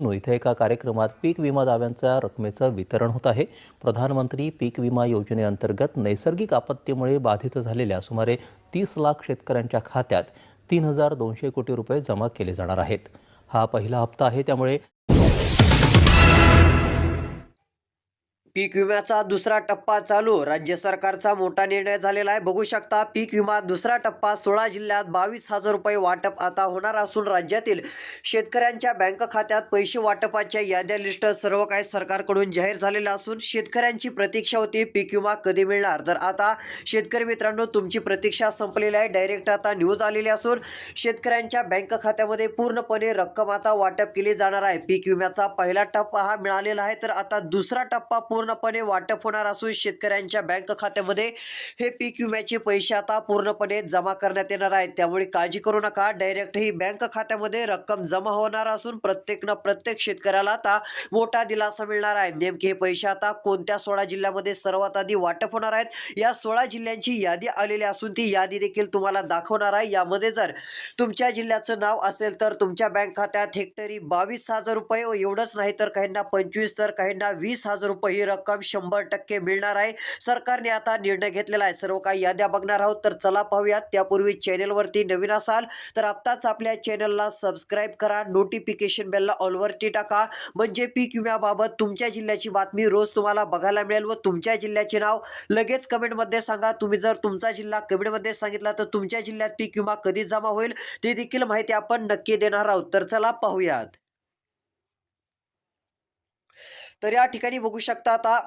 इथे एका कार्यक्रमात पीक विमा दाव्यांच्या रकमेचं वितरण होत आहे. प्रधानमंत्री पीक विमा योजनेअंतर्गत नैसर्गिक आपत्तीमुळे बाधित झालेल्या सुमारे तीस लाख शेतकऱ्यांच्या खात्यात तीन हजार दोनशे कोटी रुपये जमा केले जाणार आहेत. हा पहिला हप्ता आहे त्यामुळे पीक विम्याचा दुसरा टप्पा चालू. राज्य सरकारचा मोठा निर्णय झालेला आहे. बघू शकता पीक विमा दुसरा टप्पा सोळा जिल्ह्यात बावीस हजार रुपये वाटप आता होणार असून राज्यातील शेतकऱ्यांच्या बँक खात्यात पैसे वाटपाच्या याद्या लिस्ट सर्व काही सरकारकडून जाहीर झालेलं असून शेतकऱ्यांची प्रतीक्षा होती पीक विमा कधी मिळणार? तर आता शेतकरी मित्रांनो तुमची प्रतीक्षा संपलेली आहे. डायरेक्ट आता न्यूज आलेली असून शेतकऱ्यांच्या बँक खात्यामध्ये पूर्णपणे रक्कम आता वाटप केली जाणार आहे. पीक विम्याचा पहिला टप्पा हा मिळालेला आहे. तर आता दुसरा टप्पा पूर्णपणे वाटप होणार असून शेतकऱ्यांच्या बँक खात्यामध्ये हे पीक विम्याचे पैसे आता पूर्णपणे जमा करण्यात येणार आहेत. त्यामुळे काळजी करू नका. डायरेक्ट ही बँक खात्यामध्ये रक्कम जमा होणार असून प्रत्येक ना प्रत्येक शेतकऱ्याला आता मोठा दिलासा मिळणार आहे. नेमके हे पैसे आता कोणत्या सोळा जिल्ह्यामध्ये सर्वात आधी वाटप होणार आहेत? या सोळा जिल्ह्यांची यादी आलेली असून ती यादी देखील तुम्हाला दाखवणार आहे. यामध्ये जर तुमच्या जिल्ह्याचं नाव असेल तर तुमच्या बँक खात्यात हेक्टरी बावीस हजार रुपये एवढंच नाही तर काहींना पंचवीस तर काहींना वीस हजार रुपये रक्कम शंभर टक्के मिळणार आहे. सरकारने आता निर्णय घेतलेला आहे. सर्व काही याद्या बघणार आहोत. तर चला पाहूयात. त्यापूर्वी चॅनेलवरती नवीन असाल तर आत्ताच आपल्या चॅनलला सबस्क्राईब करा. नोटिफिकेशन बेलला ऑलवरती टाका. म्हणजे पीक विम्याबाबत तुमच्या जिल्ह्याची बातमी रोज तुम्हाला बघायला मिळेल व तुमच्या जिल्ह्याचे नाव लगेच कमेंटमध्ये सांगा. तुम्ही जर तुमचा जिल्हा कमेंटमध्ये सांगितला तर तुमच्या जिल्ह्यात पीक विमा कधी जमा होईल? ते देखील माहिती आपण नक्की देणार आहोत. तर चला पाहूयात. तर या ठिकाणी बघू शकता आता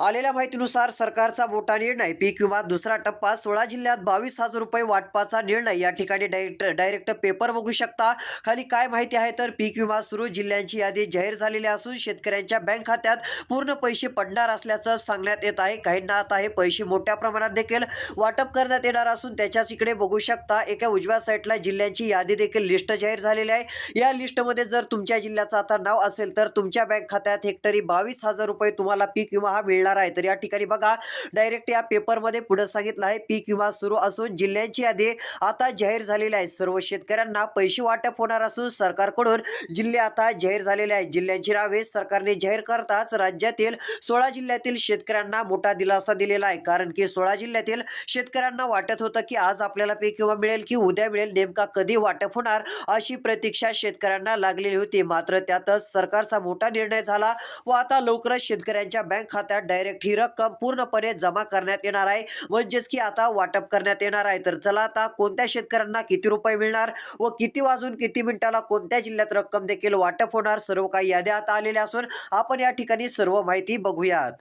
आलेल्या माहितीनुसार सरकारचा मोठा निर्णय पीक विमा दुसरा टप्पा सोळा जिल्ह्यात बावीस हजार रुपये वाटपाचा निर्णय. या ठिकाणी डायरेक्ट डायरेक्ट पेपर बघू शकता. खाली काय माहिती आहे तर पीक विमा सुरू जिल्ह्यांची यादी जाहीर झालेली असून शेतकऱ्यांच्या बँक खात्यात पूर्ण पैसे पडणार असल्याचं सांगण्यात येत आहे. काहींना आता हे पैसे मोठ्या प्रमाणात देखील वाटप करण्यात येणार असून त्याच्याच इकडे बघू शकता. एका उजव्या साईडला जिल्ह्यांची यादी देखील लिस्ट जाहीर झालेली आहे. या लिस्टमध्ये जर तुमच्या जिल्ह्याचं आता नाव असेल तर तुमच्या बँक खात्यात हेक्टरी बावीस हजार रुपये तुम्हाला पीक विमा हा मिळणार आहे तर या ठिकाणी बघा डायरेक्ट या पेपरमध्ये पुढे सांगितलं आहे पीक विमा सुरू असून जिल्ह्यांची यादी आता जाहीर झालेली आहे. सर्व शेतकऱ्यांना पैसे वाटप होणार असून सरकारकडून जिल्हे आता जाहीर झालेले आहेत. जिल्ह्यांची नावे सरकारने जाहीर करताच राज्यातील सोळा जिल्ह्यातील शेतकऱ्यांना मोठा दिलासा दिलेला आहे. कारण की सोळा जिल्ह्यातील शेतकऱ्यांना वाटत होतं की आज आपल्याला पीक विमा मिळेल की उद्या मिळेल नेमका कधी वाटप होणार अशी प्रतीक्षा शेतकऱ्यांना लागलेली होती. मात्र त्यातच सरकारचा मोठा निर्णय झाला व आता लवकरच शेतकऱ्यांच्या बँक खात्यात डायरेक्ट ही रक्कम पूर्णपणे जमा करण्यात येणार आहे. म्हणजेच की आता वाटप करण्यात येणार आहे. तर चला आता कोणत्या शेतकऱ्यांना किती रुपये मिळणार व किती वाजून किती मिनिटाला कोणत्या जिल्ह्यात रक्कम देखील वाटप होणार? सर्व काही याद्या आता आलेल्या असून आपण या ठिकाणी सर्व माहिती बघूयात.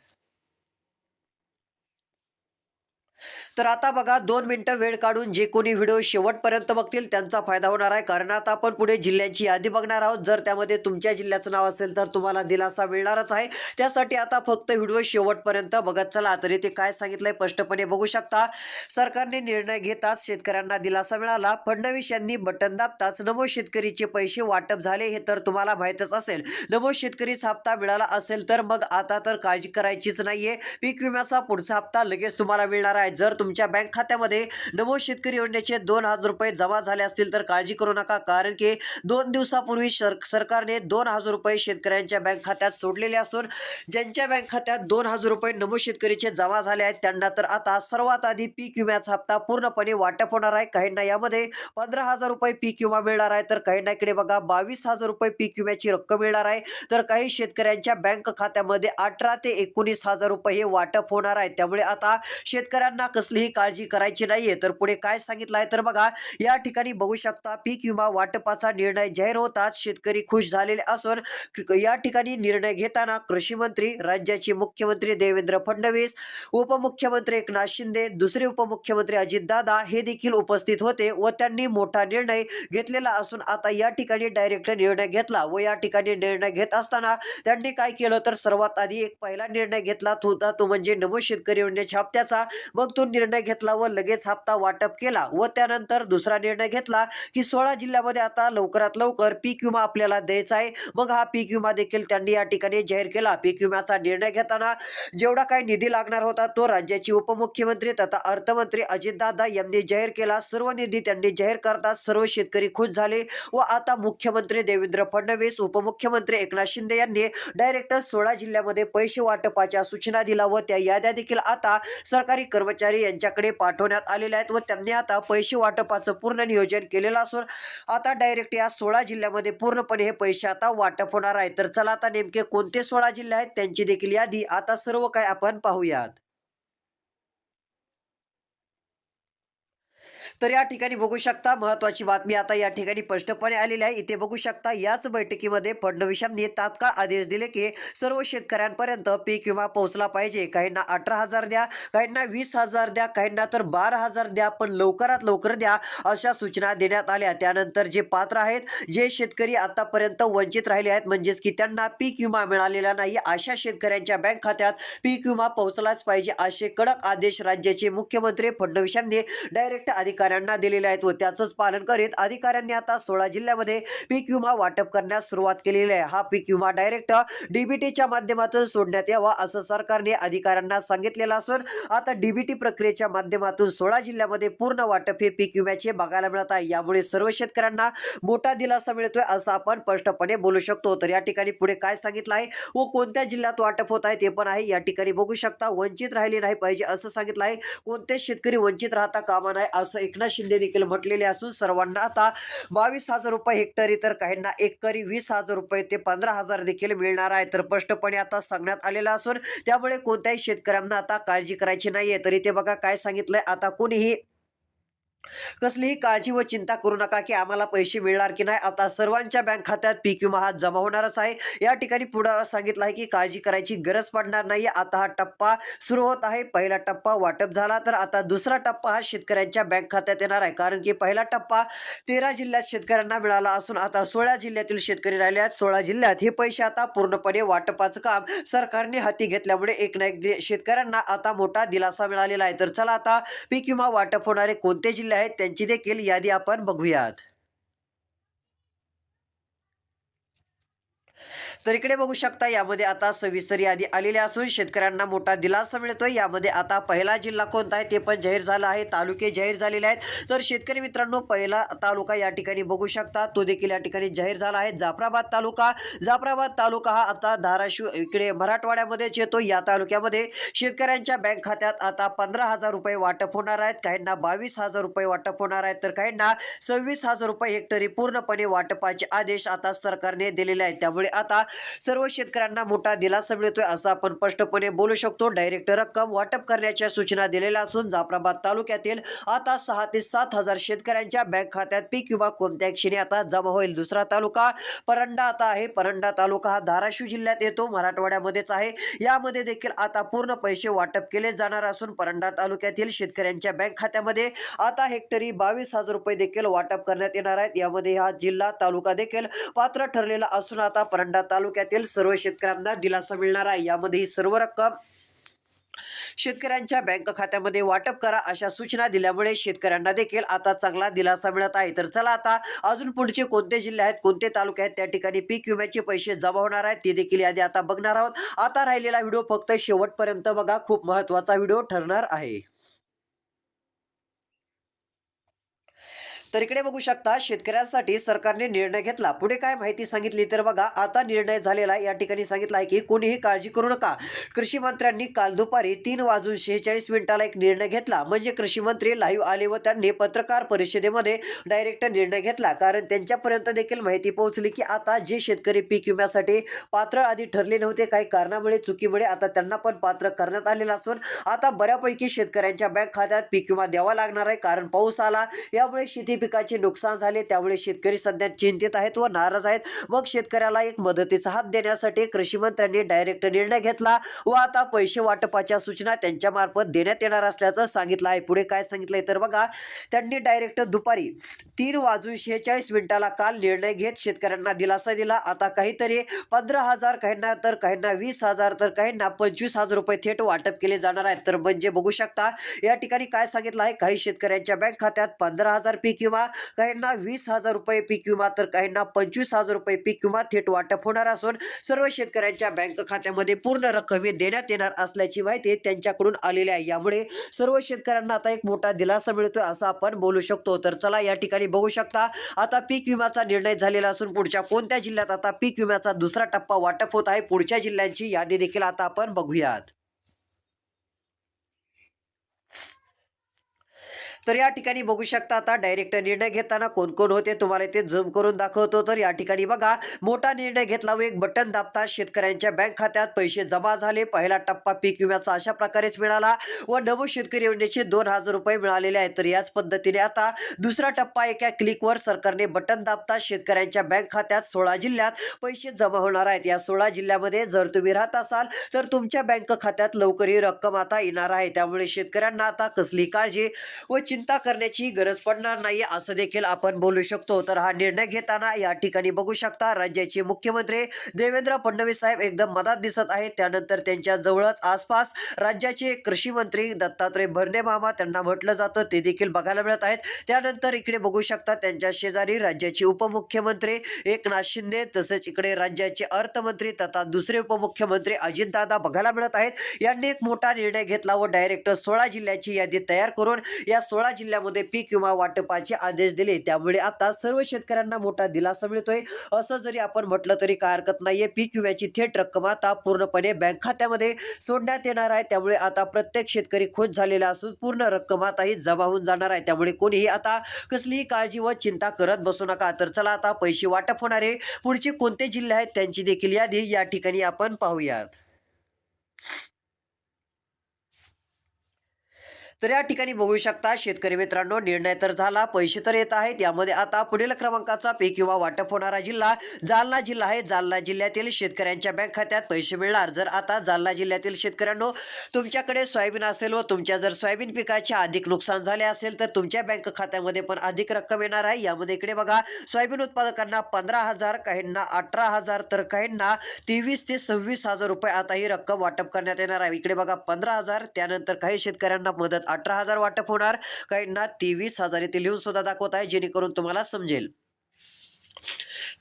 तर आता बघा दोन मिनटं वेळ काढून जे कोणी व्हिडिओ शेवटपर्यंत बघतील त्यांचा फायदा होणार आहे. कारण आता आपण पुढे जिल्ह्यांची यादी बघणार आहोत. जर त्यामध्ये तुमच्या जिल्ह्याचं नाव असेल तर तुम्हाला दिलासा मिळणारच आहे. त्यासाठी आता फक्त व्हिडिओ शेवटपर्यंत बघत चला. तरी ते काय सांगितलंय स्पष्टपणे बघू शकता. सरकारने निर्णय घेताच शेतकऱ्यांना दिलासा मिळाला. फडणवीस यांनी बटन दाबताच नमो शेतकरीचे पैसे वाटप झाले हे तर तुम्हाला माहीतच असेल. नमो शेतकरीचा हप्ता मिळाला असेल तर मग आता तर काळजी करायचीच नाहीये. पीक विम्याचा पुढचा हप्ता लगेच तुम्हाला मिळणार आहे. जर तुमच्या बँक खात्यामध्ये नमो शेतकरी योजनेचे दोन हजार रुपये जमा झाले असतील तर काळजी करू नका कारण की दोन दिवसापूर्वी सर सरकारने दोन हजार रुपये शेतकऱ्यांच्या बँक खात्यात सोडलेले असून ज्यांच्या बँक खात्यात दोन हजार रुपये नमो शेतकरीचे जमा झाले आहेत त्यांना तर आता सर्वात आधी पीक विम्याचा हप्ता पूर्णपणे वाटप होणार आहे. काहींना यामध्ये पंधरा हजार रुपये पीक विमा मिळणार आहे तर काहींना इकडे बघा बावीस हजार रुपये पीक विम्याची रक्कम मिळणार आहे. तर काही शेतकऱ्यांच्या बँक खात्यामध्ये अठरा ते एकोणीस हजार रुपये हे वाटप होणार आहे. त्यामुळे आता शेतकऱ्यांना कसलीही काळजी करायची नाहीये. तर पुढे काय सांगितलं आहे तर बघा या ठिकाणी बघू शकता पीक विमा वाटपाचा निर्णय जाहीर होताच शेतकरी खुश झालेले असून या ठिकाणी निर्णय घेताना कृषी मंत्री राज्याचे मुख्यमंत्री देवेंद्र फडणवीस उपमुख्यमंत्री एकनाथ शिंदे दुसरे उपमुख्यमंत्री अजितदादा हे देखील उपस्थित होते व त्यांनी मोठा निर्णय घेतलेला असून आता या ठिकाणी डायरेक्ट निर्णय घेतला व या ठिकाणी निर्णय घेत असताना त्यांनी काय केलं? तर सर्वात आधी एक पहिला निर्णय घेतला. होता तो म्हणजे नमो शेतकरी छापत्याचा हप्त्याचा. मग तो निर्णय निर्णय घेतला व लगेच हप्ता वाटप केला व त्यानंतर दुसरा निर्णय घेतला की सोळा जिल्ह्यामध्ये आता लवकरात लवकर पीक विमा आपल्याला द्यायचा आहे. मग हा पीक विमा देखील त्यांनी या ठिकाणी जाहीर केला. पीक विम्याचा निर्णय घेताना जेवढा काही निधी लागणार होता तो राज्याचे उपमुख्यमंत्री तथा अर्थमंत्री अजितदादा यांनी जाहीर केला. सर्व निधी त्यांनी जाहीर करताच सर्व शेतकरी खुश झाले व आता मुख्यमंत्री देवेंद्र फडणवीस उपमुख्यमंत्री एकनाथ शिंदे यांनी डायरेक्ट सोळा जिल्ह्यामध्ये पैसे वाटपाच्या सूचना दिला व त्या याद्या देखील आता सरकारी कर्मचारी त्यांच्याकडे पाठवण्यात आलेल्या आहेत व त्यांनी आता पैसे वाटपाचं पूर्ण नियोजन केलेलं असून आता डायरेक्ट या सोळा जिल्ह्यामध्ये पूर्णपणे हे पैसे आता वाटप होणार आहे. तर चला आता नेमके कोणते सोळा जिल्हे आहेत त्यांची देखील यादी. आता सर्व काय आपण पाहूयात. तर या ठिकाणी बघू शकता महत्वाची बातमी आता या ठिकाणी स्पष्टपणे आलेली आहे. इथे बघू शकता याच बैठकीमध्ये फडणवीस यांनी तात्काळ आदेश दिले की सर्व शेतकऱ्यांपर्यंत पीक विमा पोहोचला पाहिजे. काहींना अठरा हजार द्या काहींना वीस हजार द्या काहींना तर बारा हजार द्या पण लवकरात लवकर द्या अशा सूचना देण्यात आल्या. त्यानंतर जे पात्र आहेत जे शेतकरी आतापर्यंत वंचित राहिले आहेत म्हणजेच की त्यांना पीक विमा मिळालेला नाही अशा शेतकऱ्यांच्या बँक खात्यात पीक विमा पोहोचलाच पाहिजे असे कडक आदेश राज्याचे मुख्यमंत्री फडणवीस यांनी डायरेक्ट अधिकाऱ्यांना दिलेले आहेत व त्याचंच पालन करीत अधिकाऱ्यांनी आता सोळा जिल्ह्यामध्ये पीक विमा वाटप करण्यास सुरुवात केलेली आहे. हा पीक विमा डायरेक्ट डीबीटीच्या माध्यमातून सोडण्यात यावा असं सरकारने अधिकाऱ्यांना सांगितलेलं असून आता डीबीटी प्रक्रियेच्या माध्यमातून सोळा जिल्ह्यामध्ये पूर्ण वाटप हे पीक विम्याचे बघायला मिळत आहे. यामुळे सर्व शेतकऱ्यांना मोठा दिलासा मिळतोय असं आपण स्पष्टपणे बोलू शकतो. तर या ठिकाणी पुढे काय सांगितलं आहे व कोणत्या जिल्ह्यात वाटप होत आहे ते पण आहे. या ठिकाणी बघू शकता. वंचित राहिले नाही पाहिजे असं सांगितलं आहे. कोणतेच शेतकरी वंचित राहता कामा नाही असं एक एकनाथ शिंदे देखील म्हटलेले असून सर्वांना आता बावीस हजार रुपये हेक्टरी तर काहींना एकरी वीस हजार रुपये ते पंधरा हजार देखील मिळणार आहे. तर स्पष्टपणे आता सांगण्यात आलेलं असून त्यामुळे कोणत्याही शेतकऱ्यांना आता काळजी करायची नाहीये. तरी ते बघा काय सांगितलंय. आता कोणीही कसलीही काळजी व चिंता करू नका की आम्हाला पैसे मिळणार की नाही. आता सर्वांच्या बँक खात्यात पीक विमा हा जमा होणारच आहे. या ठिकाणी पुढं सांगितलं आहे की काळजी करायची गरज पडणार नाही आता हा टप्पा सुरू होत आहे. पहिला टप्पा वाटप झाला तर आता दुसरा टप्पा हा शेतकऱ्यांच्या बँक खात्यात येणार आहे. कारण की पहिला टप्पा तेरा जिल्ह्यात शेतकऱ्यांना मिळाला असून आता सोळा जिल्ह्यातील शेतकरी राहिले आहेत. सोळा जिल्ह्यात हे पैसे आता पूर्णपणे वाटपाचं काम सरकारने हाती घेतल्यामुळे एक ना एक दि- शेतकऱ्यांना आता मोठा दिलासा मिळालेला आहे. तर चला आता पीक विमा वाटप होणारे कोणते जिल्हे आहेत त्यांची देखील यादी आपण बघूयात. तर इकडे बघू शकता यामध्ये आता सविस्तर यादी आलेली असून शेतकऱ्यांना मोठा दिलासा मिळतोय. यामध्ये आता पहिला जिल्हा कोणता आहे ते पण जाहीर झाला आहे. तालुके जाहीर झालेले आहेत. तर शेतकरी मित्रांनो पहिला तालुका या ठिकाणी बघू शकता. तो देखील या ठिकाणी जाहीर झाला आहे. जाफराबाद तालुका. जाफराबाद तालुका हा आता धाराशिव इकडे मराठवाड्यामध्येच येतो. या तालुक्यामध्ये शेतकऱ्यांच्या बँक खात्यात आता पंधरा हजार रुपये वाटप होणार आहेत. काहींना बावीस हजार रुपये वाटप होणार आहेत. तर काहींना सव्वीस हजार रुपये हेक्टरी पूर्णपणे वाटपाचे आदेश आता सरकारने दिलेले आहेत. त्यामुळे आता सर्व शेतकऱ्यांना मोठा दिलासा मिळतोय असं आपण स्पष्टपणे बोलू शकतो. डायरेक्ट रक्कम वाटप करण्याच्या सूचना दिलेल्या असून जाफराबाद तालुक्यातील आता सहा ते सात हजार शेतकऱ्यांच्या बँक खात्यात पीक विमा कोणत्या क्षणी आता जमा होईल? दुसरा तालुका परंडा आता आहे. परंडा तालुका हा धाराशिव जिल्ह्यात येतो. मराठवाड्यामध्येच आहे. यामध्ये देखील आता पूर्ण पैसे वाटप केले जाणार असून परंडा तालुक्यातील शेतकऱ्यांच्या बँक खात्यामध्ये आता हेक्टरी बावीस हजार रुपये देखील वाटप करण्यात येणार आहेत. यामध्ये हा जिल्हा तालुका देखील पात्र ठरलेला असून आता परंडा तालुका तालुक्यातील सर्व शेतकऱ्यांना दिलासा मिळणार आहे. यामध्ये ही सर्व रक्कम शेतकऱ्यांच्या बँक खात्यामध्ये वाटप करा अशा सूचना दिल्यामुळे शेतकऱ्यांना देखील आता चांगला दिलासा मिळत आहे. तर चला आता अजून पुढचे कोणते जिल्हे आहेत कोणते तालुके आहेत त्या ठिकाणी पीक विम्याचे पैसे जमा होणार आहेत ते देखील यादी आता बघणार आहोत. आता राहिलेला व्हिडिओ फक्त शेवटपर्यंत बघा. खूप महत्त्वाचा व्हिडिओ ठरणार आहे. तर इकडे बघू शकता शेतकऱ्यांसाठी सरकारने निर्णय घेतला. पुढे काय माहिती सांगितली? तर बघा आता निर्णय झालेला आहे या ठिकाणी सांगितलं आहे की कोणीही काळजी करू नका. कृषी मंत्र्यांनी काल दुपारी तीन वाजून शेहेचाळीस मिनिटाला एक निर्णय घेतला. म्हणजे कृषी मंत्री लाईव्ह आले व त्यांनी पत्रकार परिषदेमध्ये डायरेक्ट निर्णय घेतला. कारण त्यांच्यापर्यंत देखील माहिती पोहोचली की आता जे शेतकरी पीक विम्यासाठी पात्र आधी ठरले नव्हते काही कारणामुळे चुकीमुळे आता त्यांना पण पात्र करण्यात आलेलं असून आता बऱ्यापैकी शेतकऱ्यांच्या बँक खात्यात पीक विमा द्यावा लागणार आहे. कारण पाऊस आला यामुळे शेती पिकाचे नुकसान झाले त्यामुळे शेतकरी सध्या चिंतित आहेत व नाराज आहेत. मग शेतकऱ्याला एक मदतीचा हात देण्यासाठी कृषी मंत्र्यांनी डायरेक्ट निर्णय घेतला व आता पैसे वाटपाच्या सूचना त्यांच्या मार्फत देण्यात येणार असल्याचं सांगितलं आहे. पुढे काय सांगितलंय तर बघा त्यांनी डायरेक्ट दुपारी तीन वाजून शेहेचाळीस मिनिटाला काल निर्णय घेत शेतकऱ्यांना दिलासा दिला. आता काहीतरी पंधरा हजार काहींना तर काहींना वीस हजार तर काहींना पंचवीस हजार रुपये थेट वाटप केले जाणार आहेत तर म्हणजे बघू शकता या ठिकाणी काय सांगितलं आहे? काही शेतकऱ्यांच्या बँक खात्यात पंधरा हजार पीक विमा काहींना वीस हजार रुपये पीक विमा तर काहींना पंचवीस हजार रुपये पीक विमा थेट वाटप होणार असून सर्व शेतकऱ्यांच्या बँक खात्यामध्ये पूर्ण रक्कम देण्यात येणार असल्याची माहिती त्यांच्याकडून आलेली आहे. यामुळे सर्व शेतकऱ्यांना आता एक मोठा दिलासा मिळतोय असं आपण बोलू शकतो. तर चला या ठिकाणी बघू शकता आता पीक विम्याचा निर्णय झालेला असून पुढच्या कोणत्या जिल्ह्यात आता पीक विम्याचा दुसरा टप्पा वाटप होत आहे? पुढच्या जिल्ह्यांची यादी देखील आता आपण बघूयात. तर या ठिकाणी बघू शकता आता डायरेक्ट निर्णय घेताना कोण कोण होते तुम्हाला ते झूम करून दाखवतो. तर या ठिकाणी बघा मोठा निर्णय घेतला. व एक बटन दाबता शेतकऱ्यांच्या बँक खात्यात पैसे जमा झाले. पहिला टप्पा पीक विम्याचा अशा प्रकारेच मिळाला व नमो शेतकरी योजनेचे दोन हजार रुपये मिळालेले आहेत. तर याच पद्धतीने आता दुसरा टप्पा एका क्लिकवर सरकारने बटन दाबता शेतकऱ्यांच्या बँक खात्यात सोळा जिल्ह्यात पैसे जमा होणार आहेत. या सोळा जिल्ह्यामध्ये जर तुम्ही राहत असाल तर तुमच्या बँक खात्यात लवकर ही रक्कम आता येणार आहे. त्यामुळे शेतकऱ्यांना आता कसली काळजी व चिंता करण्याची गरज पडणार नाही असं देखील आपण बोलू शकतो. तर हा निर्णय घेताना या ठिकाणी बघू शकता राज्याचे मुख्यमंत्री देवेंद्र फडणवीस साहेब एकदम मदत दिसत आहेत. त्यानंतर त्यांच्या जवळच आसपास राज्याचे कृषी मंत्री दत्तात्रय भरणे मामा त्यांना म्हटलं जातं ते देखील बघायला मिळत आहेत. त्यानंतर इकडे बघू शकता त्यांच्या शेजारी राज्याचे उपमुख्यमंत्री एकनाथ शिंदे तसेच इकडे राज्याचे अर्थमंत्री तथा दुसरे उपमुख्यमंत्री अजितदादा बघायला मिळत आहेत. यांनी एक मोठा निर्णय घेतला व डायरेक्टर सोळा जिल्ह्याची यादी तयार करून या सोळा जिल्ह्यामध्ये पीक विमा वाटपाचे आदेश दिले. त्यामुळे आता सर्व शेतकऱ्यांना मोठा दिलासा मिळतोय. असं जरी आपण म्हटलं तरी काय हरकत नाहीये. पीक विम्याची थेट रक्कम आता पूर्णपणे बँक खात्यामध्ये सोडण्यात येणार आहे. त्यामुळे आता प्रत्येक शेतकरी खुश झालेला असून पूर्ण रक्कम आताही जमा होऊन जाणार आहे. त्यामुळे कोणीही आता कसलीही काळजी व चिंता करत बसू नका. तर चला आता पैसे वाटप होणारे पुढचे कोणते जिल्हे आहेत त्यांची देखील यादी या ठिकाणी आपण पाहूयात. तर या ठिकाणी बघू शकता शेतकरी मित्रांनो निर्णय तर झाला पैसे तर येत आहेत. यामध्ये आता पुढील क्रमांकाचा पीक किंवा वाटप होणारा जिल्हा जालना जिल्हा आहे. जालना जिल्ह्यातील शेतकऱ्यांच्या बँक खात्यात पैसे मिळणार. जर आता जालना जिल्ह्यातील शेतकऱ्यांनो तुमच्याकडे सोयाबीन असेल व तुमच्या जर सोयाबीन पिकाचे अधिक नुकसान झाले असेल तर तुमच्या बँक खात्यामध्ये पण अधिक रक्कम येणार आहे. यामध्ये इकडे बघा सोयाबीन उत्पादकांना पंधरा हजार काहींना अठरा हजार तर काहींना तेवीस ते सव्वीस हजार रुपये आता ही रक्कम वाटप करण्यात येणार आहे. इकडे बघा पंधरा हजार त्यानंतर काही शेतकऱ्यांना मदत अठरा हजार वाटप होणार. काहींना तेवीस हजार इथे लिहून सुद्धा दाखवत आहे जेणेकरून तुम्हाला समजेल.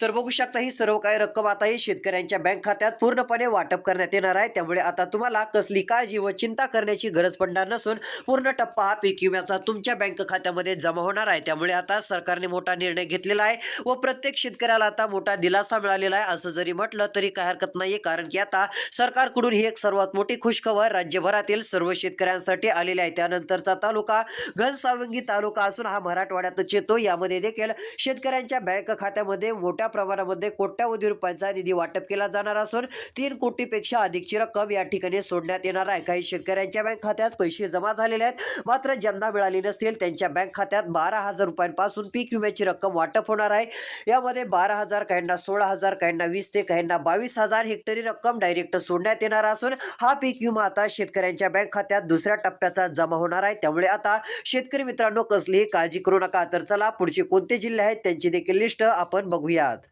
तर बघू शकता ही सर्व काही रक्कम आता ही शेतकऱ्यांच्या बँक खात्यात पूर्णपणे वाटप करण्यात येणार आहे. त्यामुळे आता तुम्हाला कसली काळजी व चिंता करण्याची गरज पडणार नसून पूर्ण टप्पा हा पीक विम्याचा तुमच्या बँक खात्यामध्ये जमा होणार आहे. त्यामुळे आता सरकारने मोठा निर्णय घेतलेला आहे व प्रत्येक शेतकऱ्याला आता मोठा दिलासा मिळालेला आहे. असं जरी म्हटलं तरी काय हरकत नाहीये कारण की आता सरकारकडून ही एक सर्वात मोठी खुशखबर राज्यभरातील सर्व शेतकऱ्यांसाठी आलेली आहे. त्यानंतरचा तालुका घनसावंगी तालुका असून हा मराठवाड्यातच येतो. यामध्ये देखील शेतकऱ्यांच्या बँक खात्यामध्ये मोठ्या प्रमाणामध्ये कोट्यावधी रुपयांचा निधी वाटप केला जाणार असून तीन कोटीपेक्षा अधिकची रक्कम या ठिकाणी सोडण्यात येणार आहे. काही शेतकऱ्यांच्या बँक खात्यात पैसे जमा झालेले आहेत. मात्र ज्यांना मिळाली नसतील त्यांच्या बँक खात्यात बारा हजार रुपयांपासून पीक विम्याची रक्कम वाटप होणार आहे. यामध्ये बारा हजार काहींना सोळा हजार काहींना वीस ते काहींना बावीस हजार हेक्टरी रक्कम डायरेक्ट सोडण्यात येणार असून हा पीक विमा आता शेतकऱ्यांच्या बँक खात्यात दुसऱ्या टप्प्याचा जमा होणार आहे. त्यामुळे आता शेतकरी मित्रांनो कसलीही काळजी करू नका. तर चला पुढचे कोणते जिल्हे आहेत त्यांची देखील लिस्ट आपण बघूया. बघूयात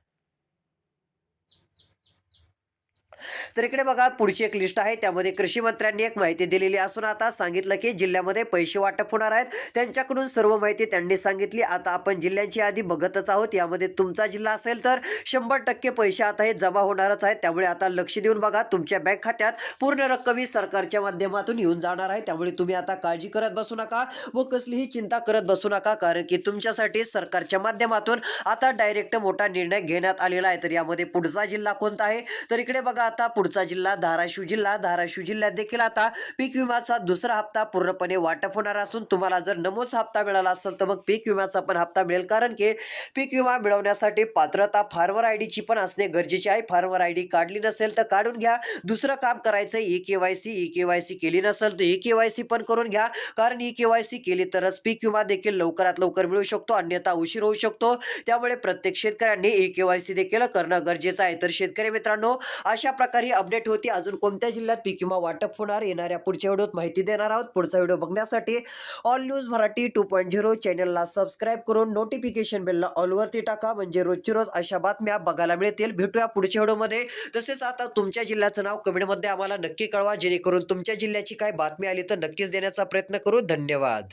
तर इकडे बघा पुढची एक लिस्ट आहे. त्यामध्ये कृषी मंत्र्यांनी एक माहिती दिलेली असून आता सांगितलं की जिल्ह्यामध्ये पैसे वाटप होणार आहेत. त्यांच्याकडून सर्व माहिती त्यांनी सांगितली. आता आपण जिल्ह्यांची यादी बघतच आहोत. यामध्ये तुमचा जिल्हा असेल तर शंभर टक्के पैसे आता हे जमा होणारच आहेत. त्यामुळे आता लक्ष देऊन बघा तुमच्या बँक खात्यात पूर्ण रक्कम ही सरकारच्या माध्यमातून येऊन जाणार आहे. त्यामुळे तुम्ही आता काळजी करत बसू नका व कसलीही चिंता करत बसू नका कारण की तुमच्यासाठी सरकारच्या माध्यमातून आता डायरेक्ट मोठा निर्णय घेण्यात आलेला आहे. तर यामध्ये पुढचा जिल्हा कोणता आहे? तर इकडे बघा आता पुढचा जिल्हा धाराशिव जिल्हा. धाराशिव जिल्ह्यात देखील आता पीक विम्याचा दुसरा हप्ता पूर्णपणे वाटप होणार असून तुम्हाला जर नमोच हप्ता मिळाला असेल तर मग पीक विम्याचा पण हप्ता मिळेल. कारण की पीक विमा मिळवण्यासाठी पात्रता फार्मर आय डीची पण असणे गरजेचे आहे. फार्मर आय डी काढली नसेल तर काढून घ्या. दुसरं काम करायचं E K Y C. E K Y C केली नसेल तर ई के वाय सी पण करून घ्या. कारण ई के वाय सी केली तरच पीक विमा देखील लवकरात लवकर मिळू शकतो. अन्यथा उशीर होऊ शकतो. त्यामुळे प्रत्येक शेतकऱ्यांनी ई के वाय सी देखील करणं गरजेचं आहे. तर शेतकरी मित्रांनो अशा प्रकारे अपडेट होती अजून कोणत्या जिल्ह्यात पीक किंवा वाटप होणार येणाऱ्या पुढच्या व्हिडिओत माहिती देणार आहोत. पुढचा व्हिडिओ बघण्यासाठी All News Marathi two point zero चॅनलला सबस्क्राईब करून नोटिफिकेशन बेलला ऑलवरती टाका. म्हणजे रोजची रोज अशा बातम्या बघायला मिळतील. भेटूया पुढच्या व्हिडिओमध्ये. तसेच आता तुमच्या जिल्ह्याचं नाव कमेंटमध्ये आम्हाला नक्की कळवा जेणेकरून तुमच्या जिल्ह्याची काय बातमी आली तर नक्कीच देण्याचा प्रयत्न करू. धन्यवाद.